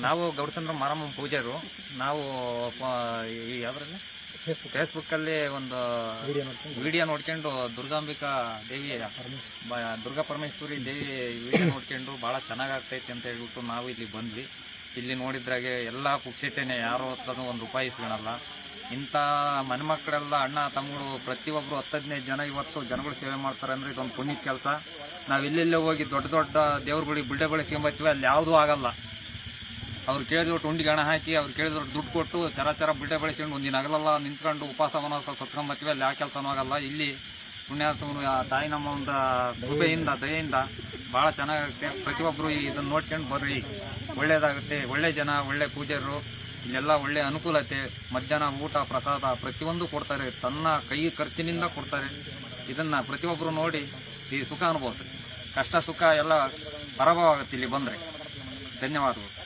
ನಾವು ಗೌಡಚಂದ್ರ ಮಾರಮ್ಮ ಪೂಜಾರು. ನಾವು ಪ- ಫೇಸ್ಬುಕ್ ಅಲ್ಲಿ ಫೇಸ್ಬುಕ್ಕಲ್ಲಿ ಒಂದು ವಿಡಿಯೋ ನೋಡ್ಕೊಂಡು. ದುರ್ಗಾಂಬಿಕಾ ದೇವಿ ದುರ್ಗಾ ಪರಮೇಶ್ವರಿ ದೇವಿ ವಿಡಿಯೋ ನೋಡ್ಕೊಂಡು ಭಾಳ ಚೆನ್ನಾಗಿ ಆಗ್ತೈತಿ ಅಂತ ಹೇಳ್ಬಿಟ್ಟು ನಾವು ಇಲ್ಲಿ ಬಂದ್ವಿ. ಇಲ್ಲಿ ನೋಡಿದ್ರಾಗೆ ಎಲ್ಲ ಕುಕ್ಸಿಟ್ಟೇನೆ ಯಾರೋ ಹತ್ರನೂ ಒಂದು ರೂಪಾಯಿ ಇಸ್ಕೊಳಲ್ಲ ಇಂಥ ಮನೆಮಕ್ಕಳೆಲ್ಲ ಅಣ್ಣ ತಮ್ಮಗಳು ಪ್ರತಿಯೊಬ್ಬರು ಹತ್ತು ಹದಿನೈದು ಜನ ಇವತ್ತು ಜನಗಳು ಸೇವೆ ಮಾಡ್ತಾರೆ ಅಂದರೆ ಇದೊಂದು ಪುಣ್ಯದ ಕೆಲಸ. ನಾವು ಇಲ್ಲೆಲ್ಲೇ ಹೋಗಿ ದೊಡ್ಡ ದೊಡ್ಡ ದೇವ್ರುಗಳಿಗೆ ಬಿಲ್ಡೆಗಳು ಸಿಗೊಂಬತ್ತೀವಿ ಅಲ್ಲಿ ಯಾವುದೂ ಆಗಲ್ಲ. ಅವ್ರು ಕೇಳಿದ್ರು ಟುಂಡಿಗೆ ಹಣ ಹಾಕಿ, ಅವ್ರು ಕೇಳಿದ್ರು ದುಡ್ಡು ಕೊಟ್ಟು, ಚರ ಚರ ಬಿಡ್ಡೆ ಬೆಳೆಸ್ಕೊಂಡು ಒಂದಿನ ಹಗಲೆಲ್ಲ ನಿಂತ್ಕೊಂಡು ಉಪವಾಸ ವನವಾಸ ಸತ್ಕೊಂಬತ್ತೀವಿ ಅಲ್ಲಿ ಯಾವ ಕೆಲಸನೂ ಆಗಲ್ಲ. ಇಲ್ಲಿ ಪುಣ್ಯಾತ್ಮನು, ಆ ತಾಯಿ ನಮ್ಮ ಒಂದು ಕೃಪೆಯಿಂದ, ದಯೆಯಿಂದ ಭಾಳ ಚೆನ್ನಾಗುತ್ತೆ ಪ್ರತಿಯೊಬ್ಬರು ಇದನ್ನು ನೋಡ್ಕೊಂಡು ಬರ್ರಿ. ಒಳ್ಳೇದಾಗುತ್ತೆ. ಒಳ್ಳೆ ಜನ, ಒಳ್ಳೆ ಪೂಜೆರು ಇಲ್ಲೆಲ್ಲ ಒಳ್ಳೆ ಅನುಕೂಲತೆ. ಮಧ್ಯಾಹ್ನ ಊಟ, ಪ್ರಸಾದ ಪ್ರತಿಯೊಂದು ಕೊಡ್ತಾರೆ. ತನ್ನ ಕೈ ಖರ್ಚಿನಿಂದ ಕೊಡ್ತಾರೆ. ಇದನ್ನು ಪ್ರತಿಯೊಬ್ಬರು ನೋಡಿ ಈ ಸುಖ ಅನುಭವಿಸ್ರಿ. ಕಷ್ಟ, ಸುಖ ಎಲ್ಲ ಪರಭವ ಆಗುತ್ತೆ ಇಲ್ಲಿ ಬಂದರೆ. ಧನ್ಯವಾದಗಳು.